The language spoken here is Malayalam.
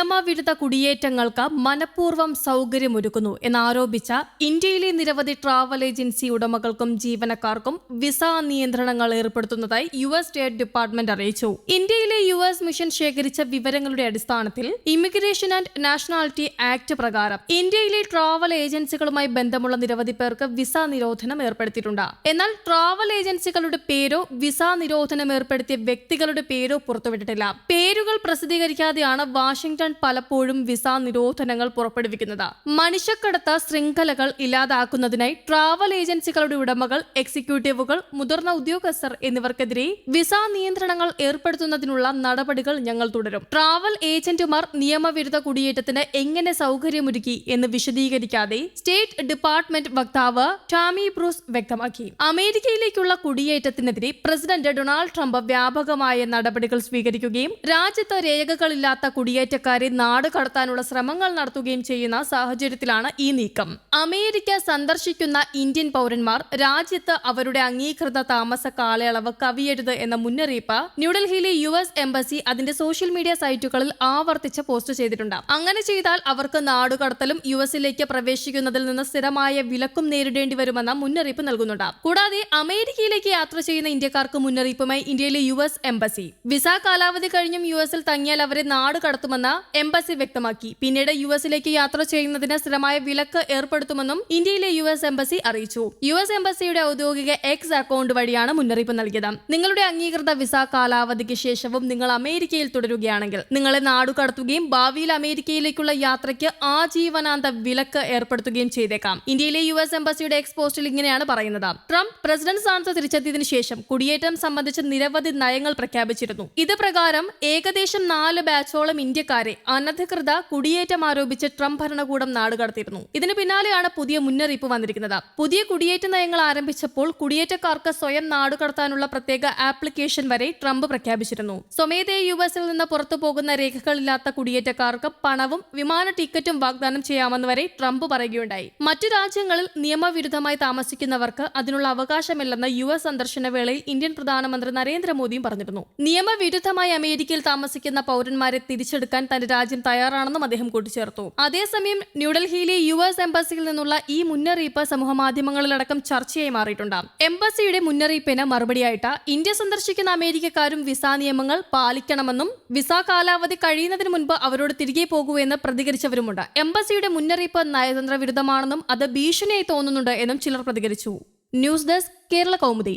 നിയമവിരുദ്ധ കുടിയേറ്റങ്ങൾക്ക് മനഃപൂർവം സൗകര്യമൊരുക്കുന്നു എന്നാരോപിച്ച ഇന്ത്യയിലെ നിരവധി ട്രാവൽ ഏജൻസി ഉടമകൾക്കും ജീവനക്കാർക്കും വിസ നിയന്ത്രണങ്ങൾ ഏർപ്പെടുത്തുന്നതായി യു എസ് സ്റ്റേറ്റ് ഡിപ്പാർട്ട്മെന്റ് അറിയിച്ചു. ഇന്ത്യയിലെ യു എസ് മിഷൻ ശേഖരിച്ച വിവരങ്ങളുടെ അടിസ്ഥാനത്തിൽ ഇമിഗ്രേഷൻ ആൻഡ് നാഷണാലിറ്റി ആക്ട് പ്രകാരം ഇന്ത്യയിലെ ട്രാവൽ ഏജൻസികളുമായി ബന്ധമുള്ള നിരവധി പേർക്ക് വിസ നിരോധനം ഏർപ്പെടുത്തിയിട്ടുണ്ട്. എന്നാൽ ട്രാവൽ ഏജൻസികളുടെ പേരോ വിസ നിരോധനം ഏർപ്പെടുത്തിയ വ്യക്തികളുടെ പേരോ പുറത്തുവിട്ടിട്ടില്ല. പേരുകൾ പ്രസിദ്ധീകരിക്കാതെയാണ് വാഷിംഗ്ടൺ പലപ്പോഴും വിസ നിരോധനങ്ങൾ പുറപ്പെടുവിക്കുന്നത്. മനുഷ്യക്കടത്ത് ശൃംഖലകൾ ഇല്ലാതാക്കുന്നതിനായി ട്രാവൽ ഏജൻസികളുടെ ഉടമകൾ എക്സിക്യൂട്ടീവുകൾ മുതിർന്ന ഉദ്യോഗസ്ഥർ എന്നിവർക്കെതിരെ വിസ നിയന്ത്രണങ്ങൾ ഏർപ്പെടുത്തുന്നതിനുള്ള നടപടികൾ ഞങ്ങൾ തുടരും. ട്രാവൽ ഏജന്റുമാർ നിയമവിരുദ്ധ കുടിയേറ്റത്തിന് എങ്ങനെ സൗകര്യമൊരുക്കി എന്ന് വിശദീകരിക്കാതെ സ്റ്റേറ്റ് ഡിപ്പാർട്ട്മെന്റ് വക്താവ് ടാമി ബ്രൂസ് വ്യക്തമാക്കി. അമേരിക്കയിലേക്കുള്ള കുടിയേറ്റത്തിനെതിരെ പ്രസിഡന്റ് ഡൊണാൾഡ് ട്രംപ് വ്യാപകമായ നടപടികൾ സ്വീകരിക്കുകയും രാജ്യത്ത് രേഖകളില്ലാത്ത കുടിയേറ്റക്കാരെ നാട് കടത്താനുള്ള ശ്രമങ്ങൾ നടത്തുകയും ചെയ്യുന്ന സാഹചര്യത്തിലാണ് ഈ നീക്കം. അമേരിക്ക സന്ദർശിക്കുന്ന ഇന്ത്യൻ പൗരന്മാർ രാജ്യത്ത് അവരുടെ അംഗീകൃത താമസ കാലയളവ് കവിയരുത് എന്ന മുന്നറിയിപ്പ് ന്യൂഡൽഹിയിലെ യു എസ് എംബസി അതിന്റെ സോഷ്യൽ മീഡിയ സൈറ്റുകളിൽ ആവർത്തിച്ച് പോസ്റ്റ് ചെയ്തിട്ടുണ്ട്. അങ്ങനെ ചെയ്താൽ അവർക്ക് നാടുകടത്തലും യു എസിലേക്ക് പ്രവേശിക്കുന്നതിൽ നിന്ന് സ്ഥിരമായ വിലക്കും നേരിടേണ്ടി വരുമെന്ന മുന്നറിയിപ്പ് നൽകുന്നുണ്ട്. കൂടാതെ അമേരിക്കയിലേക്ക് യാത്ര ചെയ്യുന്ന ഇന്ത്യക്കാർക്ക് മുന്നറിയിപ്പുമായി ഇന്ത്യയിലെ യു എസ് എംബസി. വിസ കാലാവധി കഴിഞ്ഞും യു എസിൽ തങ്ങിയാൽ അവരെ നാട് കടത്തുമെന്ന് എംബസി വ്യക്തമാക്കി. പിന്നീട് യു എസിലേക്ക് യാത്ര ചെയ്യുന്നതിന് സ്ഥിരമായ വിലക്ക് ഏർപ്പെടുത്തുമെന്നും ഇന്ത്യയിലെ യു എസ് എംബസി അറിയിച്ചു. യു എസ് എംബസിയുടെ ഔദ്യോഗിക എക്സ് അക്കൗണ്ട് വഴിയാണ് മുന്നറിയിപ്പ് നൽകിയത്. നിങ്ങളുടെ അംഗീകൃത വിസ കാലാവധിക്ക് ശേഷവും നിങ്ങൾ അമേരിക്കയിൽ തുടരുകയാണെങ്കിൽ നിങ്ങളെ നാടു കടത്തുകയും ഭാവിയിൽ അമേരിക്കയിലേക്കുള്ള യാത്രയ്ക്ക് ആജീവനാന്ത വിലക്ക് ഏർപ്പെടുത്തുകയും ചെയ്തേക്കാം. ഇന്ത്യയിലെ യു എസ് എംബസിയുടെ എക്സ് പോസ്റ്റിൽ ഇങ്ങനെയാണ് പറയുന്നത്. ട്രംപ് പ്രസിഡന്റ് സ്ഥാനത്ത് തിരിച്ചെത്തിയതിനു ശേഷം കുടിയേറ്റം സംബന്ധിച്ച് നിരവധി നയങ്ങൾ പ്രഖ്യാപിച്ചിരുന്നു. ഇത് പ്രകാരം ഏകദേശം നാല് ബാച്ചോളം ഇന്ത്യക്കാരെ അനധികൃത കുടിയേറ്റം ആരോപിച്ച് ട്രംപ് ഭരണകൂടം നാടുകടത്തിയിരുന്നു ഇതിനു പിന്നാലെയാണ് പുതിയ മുന്നറിയിപ്പ് വന്നിരിക്കുന്നത്. പുതിയ കുടിയേറ്റ നയങ്ങൾ ആരംഭിച്ചപ്പോൾ കുടിയേറ്റക്കാർക്ക് സ്വയം നാടുകടത്താനുള്ള പ്രത്യേക ആപ്ലിക്കേഷൻ വരെ ട്രംപ് പ്രഖ്യാപിച്ചിരുന്നു. സ്വമേധയെ യു എസിൽ നിന്ന് പുറത്തു പോകുന്ന രേഖകളില്ലാത്ത കുടിയേറ്റക്കാർക്ക് പണവും വിമാന ടിക്കറ്റും വാഗ്ദാനം ചെയ്യാമെന്ന് വരെ ട്രംപ് പറയുകയുണ്ടായി. മറ്റു രാജ്യങ്ങളിൽ നിയമവിരുദ്ധമായി താമസിക്കുന്നവർക്ക് അതിനുള്ള അവകാശമില്ലെന്ന് യു എസ് സന്ദർശന വേളയിൽ ഇന്ത്യൻ പ്രധാനമന്ത്രി നരേന്ദ്രമോദിയും പറഞ്ഞിരുന്നു. നിയമവിരുദ്ധമായി അമേരിക്കയിൽ താമസിക്കുന്ന പൗരന്മാരെ തിരിച്ചെടുക്കാൻ തന്റെ രാജ്യം തയ്യാറാണെന്നും അദ്ദേഹം കൂട്ടിച്ചേർത്തു. അതേസമയം ന്യൂഡൽഹിയിലെ യു എസ് എംബസിയിൽ നിന്നുള്ള ഈ മുന്നറിയിപ്പ് സമൂഹമാധ്യമങ്ങളിലടക്കം ചർച്ചയായി മാറിയിട്ടുണ്ട്. എംബസിയുടെ മുന്നറിയിപ്പിന് മറുപടിയായിട്ട് ഇന്ത്യ സന്ദർശിക്കുന്ന അമേരിക്കക്കാരും വിസ നിയമങ്ങൾ പാലിക്കണമെന്നും വിസ കാലാവധി കഴിയുന്നതിന് മുൻപ് അവരോട് തിരികെ പോകൂ പ്രതികരിച്ചവരുമുണ്ട്. എംബസിയുടെ മുന്നറിയിപ്പ് നയതന്ത്ര വിരുദ്ധമാണെന്നും അത് ഭീഷണിയായി തോന്നുന്നുണ്ട് എന്നും ചിലർ പ്രതികരിച്ചു. News desk Kerala Kaumudi.